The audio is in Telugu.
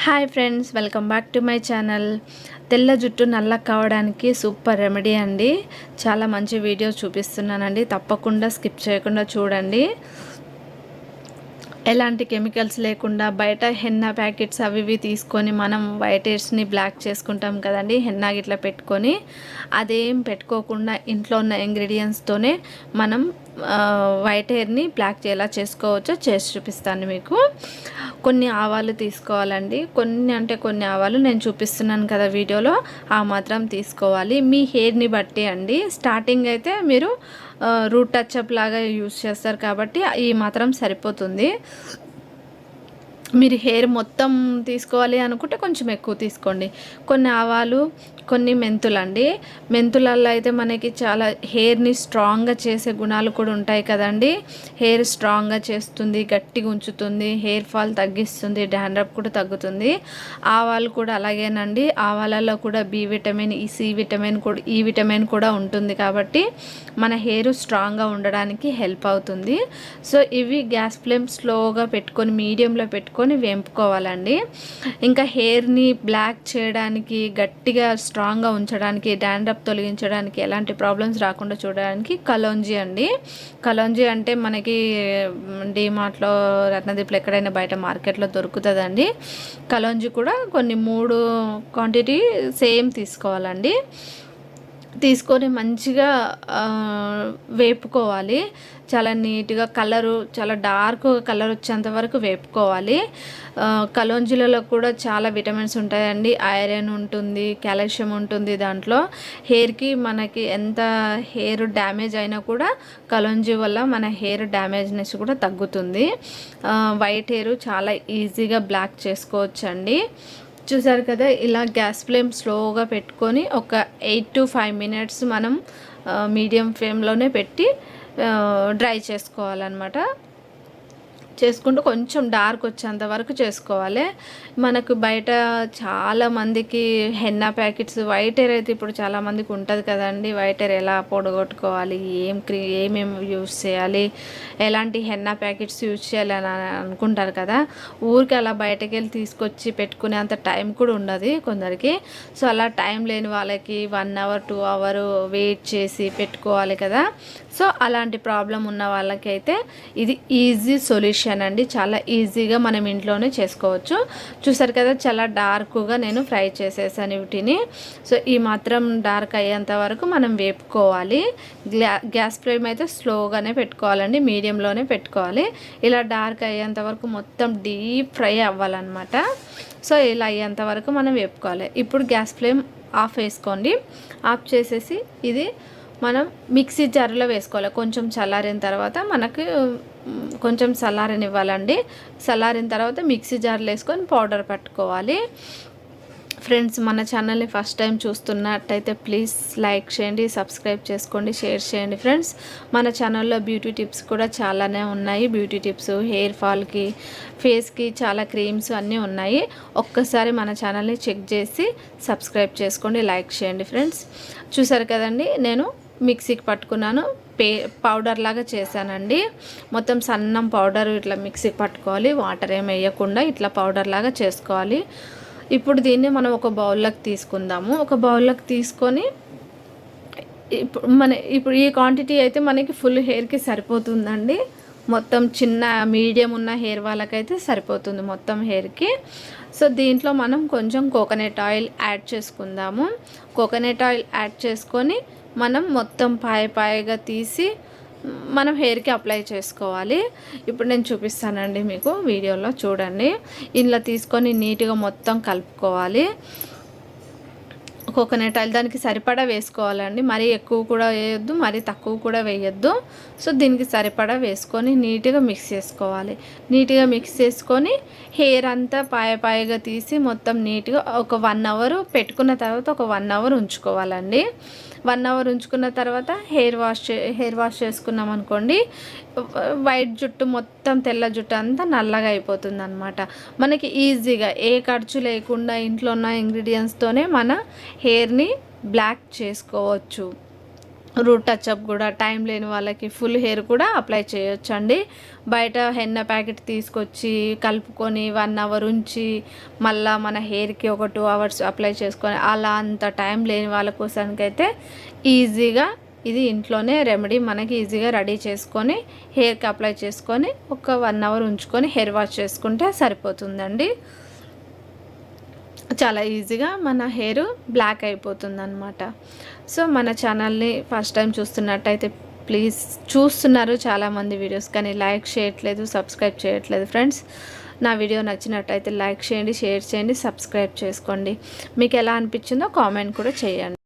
Hi friends welcome back to my channel. తెల్ల జుట్టు నల్ల కావడానికి సూపర్ రెమెడీ అండి. చాలా మంచి వీడియో చూపిస్తున్నానండి. తప్పకుండా స్కిప్ చేయకుండా చూడండి. ఎలాంటి కెమికల్స్ లేకుండా బయట హెన్నా ప్యాకెట్స్ అవి ఇవి తీసుకొని మనం వైట్ హెయిర్స్ని బ్లాక్ చేసుకుంటాం కదండి. హెన్నా గిట్లా పెట్టుకొని అదేం పెట్టుకోకుండా ఇంట్లో ఉన్న ఇంగ్రీడియంట్స్తోనే మనం వైట్ హెయిర్ని బ్లాక్ ఎలా చేసుకోవచ్చో చేసి చూపిస్తాను మీకు. కొన్ని ఆవాలు తీసుకోవాలండి. కొన్ని అంటే కొన్ని ఆవాలు నేను చూపిస్తున్నాను కదా వీడియోలో. ఆ మాత్రం తీసుకోవాలి. మీ హెయిర్ని బట్టి అండి. స్టార్టింగ్ అయితే మీరు రూట్ టచ్అప్ లాగా యూస్ చేస్తారు కాబట్టి ఈ మాత్రం సరిపోతుంది. మీరు హెయిర్ మొత్తం తీసుకోవాలి అనుకుంటే కొంచెం ఎక్కువ తీసుకోండి. కొన్ని ఆవాలు కొన్ని మెంతులు అండి మెంతులలో అయితే మనకి చాలా హెయిర్ని స్ట్రాంగ్గా చేసే గుణాలు కూడా ఉంటాయి కదండి. హెయిర్ స్ట్రాంగ్గా చేస్తుంది గట్టిగా ఉంచుతుంది హెయిర్ ఫాల్ తగ్గిస్తుంది డాండ్రప్ కూడా తగ్గుతుంది. ఆవాలు కూడా అలాగేనండి. ఆవాలలో కూడా బి విటమిన్ ఈ సి విటమిన్ కూడా ఈ విటమిన్ కూడా ఉంటుంది కాబట్టి మన హెయిర్ స్ట్రాంగ్గా ఉండడానికి హెల్ప్ అవుతుంది. సో ఇవి గ్యాస్ ఫ్లేమ్ స్లోగా పెట్టుకొని మీడియంలో పెట్టుకొని వేంపుకోవాలండి. ఇంకా హెయిర్ని బ్లాక్ చేయడానికి గట్టిగా స్ట్రాంగ్గా ఉంచడానికి డాండ్రప్ తొలగించడానికి ఎలాంటి ప్రాబ్లమ్స్ రాకుండా చూడడానికి కలోంజీ అండి. కలోంజీ అంటే మనకి డీమార్ట్లో రత్నదీప్లో ఎక్కడైనా బయట మార్కెట్లో దొరుకుతుందండి. కలోంజీ కూడా కొన్ని మూడు క్వాంటిటీ సేమ్ తీసుకోవాలండి. తీసుకొని మంచిగా వేపుకోవాలి. చాలా నీట్గా కలరు చాలా డార్క్ కలర్ వచ్చేంత వరకు వేపుకోవాలి. కలోంజీలలో కూడా చాలా విటమిన్స్ ఉంటాయండి. ఐరన్ ఉంటుంది కాల్షియం ఉంటుంది దాంట్లో. హెయిర్కి మనకి ఎంత హెయిర్ డ్యామేజ్ అయినా కూడా కలోంజీ వల్ల మన హెయిర్ డ్యామేజ్నెస్ కూడా తగ్గుతుంది. వైట్ హెయిర్ చాలా ఈజీగా బ్లాక్ చేసుకోవచ్చండి. చూసారు కదా ఇలా గ్యాస్ ఫ్లేమ్ స్లోగా పెట్టుకొని ఒక ఎయిట్ టు ఫైవ్ మినిట్స్ మనం మీడియం ఫ్లేమ్లోనే పెట్టి డ్రై చేసుకోవాలన్నమాట. చేసుకుంటూ కొంచెం డార్క్ వచ్చేంత వరకు చేసుకోవాలి. మనకు బయట చాలా మందికి హెన్నా ప్యాకెట్స్ వైట్ ఎయిర్ అయితే ఇప్పుడు చాలామందికి ఉంటుంది కదండి. వైట్ ఎయిర్ ఎలా పొడగొట్టుకోవాలి ఏం క్రీ ఏమేమి యూస్ చేయాలి ఎలాంటి హెన్నా ప్యాకెట్స్ యూజ్ చేయాలి అని అనుకుంటారు కదా. ఊరికి అలా బయటకు వెళ్ళి తీసుకొచ్చి పెట్టుకునే అంత టైం కూడా ఉండదు కొందరికి. సో అలా టైం లేని వాళ్ళకి one hour two hour wait చేసి పెట్టుకోవాలి కదా. సో అలాంటి ప్రాబ్లం ఉన్న వాళ్ళకైతే ఇది ఈజీ సొల్యూషన్ అండి చాలా ఈజీగా మనం ఇంట్లోనే చేసుకోవచ్చు. చూసారు కదా చాలా డార్క్గా నేను ఫ్రై చేసేసాను వీటిని. సో ఈ మాత్రం డార్క్ అయ్యేంత వరకు మనం వేపుకోవాలి. గ్యాస్ ఫ్లేమ్ అయితే స్లోగానే పెట్టుకోవాలండి మీడియంలోనే పెట్టుకోవాలి. ఇలా డార్క్ అయ్యేంత వరకు మొత్తం డీప్ ఫ్రై అవ్వాలన్నమాట. సో ఇలా అయ్యేంత వరకు మనం వేపుకోవాలి. ఇప్పుడు గ్యాస్ ఫ్లేమ్ ఆఫ్ వేసుకోండి. ఆఫ్ చేసేసి ఇది మనం మిక్సీ జార్లో వేసుకోవాలి. కొంచెం చల్లారిన తర్వాత మనకు కొంచెం చల్లారనివ్వాలండి. చల్లారిన తర్వాత మిక్సీ జార్లో వేసుకొని పౌడర్ పట్టుకోవాలి. ఫ్రెండ్స్ మన ఛానల్ని ఫస్ట్ టైం చూస్తున్నట్టయితే ప్లీజ్ లైక్ చేయండి సబ్స్క్రైబ్ చేసుకోండి షేర్ చేయండి ఫ్రెండ్స్. మన ఛానల్లో బ్యూటీ టిప్స్ కూడా చాలానే ఉన్నాయి. బ్యూటీ టిప్స్ హెయిర్ ఫాల్కి ఫేస్కి చాలా క్రీమ్స్ అన్నీ ఉన్నాయి. ఒక్కసారి మన ఛానల్ని చెక్ చేసి సబ్స్క్రైబ్ చేసుకోండి లైక్ చేయండి ఫ్రెండ్స్. చూసారు కదండి నేను మిక్సీకి పట్టుకున్నాను. పే పౌడర్ లాగా చేశానండి. మొత్తం సన్నం పౌడర్ ఇట్లా మిక్సీకి పట్టుకోవాలి. వాటర్ ఏమి వేయకుండా ఇట్లా పౌడర్ లాగా చేసుకోవాలి. ఇప్పుడు దీన్ని మనం ఒక బౌల్లోకి తీసుకుందాము. ఒక బౌల్లోకి తీసుకొని ఇప్పుడు మన ఇప్పుడు ఈ క్వాంటిటీ అయితే మనకి ఫుల్ హెయిర్కి సరిపోతుందండి. మొత్తం చిన్న మీడియం ఉన్న హెయిర్ వాళ్ళకైతే సరిపోతుంది మొత్తం హెయిర్కి. సో దీంట్లో మనం కొంచెం కోకోనట్ ఆయిల్ యాడ్ చేసుకుందాము. కోకోనట్ ఆయిల్ యాడ్ చేసుకొని మనం మొత్తం పాయ పాయగా తీసి మనం హెయిర్కి అప్లై చేసుకోవాలి. ఇప్పుడు నేను చూపిస్తానండి మీకు వీడియోలో చూడండి. ఇలా తీసుకొని నీట్గా మొత్తం కలుపుకోవాలి. కోకోనట్ ఆయిల్ దానికి సరిపడా వేసుకోవాలండి. మరీ ఎక్కువ కూడా వేయొద్దు మరీ తక్కువ కూడా వేయొద్దు. సో దీనికి సరిపడా వేసుకొని నీట్గా మిక్స్ చేసుకోవాలి. నీట్గా మిక్స్ చేసుకొని హెయిర్ అంతా పాయ పాయగా తీసి మొత్తం నీట్గా ఒక వన్ అవర్ పెట్టుకున్న తర్వాత ఒక వన్ అవర్ ఉంచుకోవాలండి. వన్ అవర్ ఉంచుకున్న తర్వాత హెయిర్ వాష్ హెయిర్ వాష్ చేసుకున్నాం అనుకోండి వైట్ జుట్టు మొత్తం తెల్ల జుట్టు అంతా నల్లగా అయిపోతుంది అనమాట మనకి ఈజీగా ఏ ఖర్చు లేకుండా ఇంట్లో ఉన్న ఇంగ్రీడియంట్స్తోనే మన హెయిర్ని బ్లాక్ చేసుకోవచ్చు. రూట్ టచ్అప్ కూడా టైం లేని వాళ్ళకి ఫుల్ హెయిర్ కూడా అప్లై చేయొచ్చండి. బయట హెన్న ప్యాకెట్ తీసుకొచ్చి కలుపుకొని వన్ అవర్ ఉంచి మళ్ళీ మన హెయిర్కి ఒక టూ అవర్స్ అప్లై చేసుకొని అలా అంత టైం లేని వాళ్ళ కోసానికైతే ఈజీగా ఇది ఇంట్లోనే రెమెడీ మనకి ఈజీగా రెడీ చేసుకొని హెయిర్కి అప్లై చేసుకొని ఒక వన్ అవర్ ఉంచుకొని హెయిర్ వాష్ చేసుకుంటే సరిపోతుందండి. చాలా ఈజీగా మన హెయిర్ బ్లాక్ అయిపోతుంది అనమాట సో మన ఛానల్ని ఫస్ట్ టైం చూస్తున్నట్టయితే ప్లీజ్ చూస్తున్నారు చాలామంది వీడియోస్ కానీ లైక్ చేయట్లేదు సబ్స్క్రైబ్ చేయట్లేదు ఫ్రెండ్స్. నా వీడియో నచ్చినట్టయితే లైక్ చేయండి షేర్ చేయండి సబ్స్క్రైబ్ చేసుకోండి. మీకు ఎలా అనిపించిందో కామెంట్ కూడా చేయండి.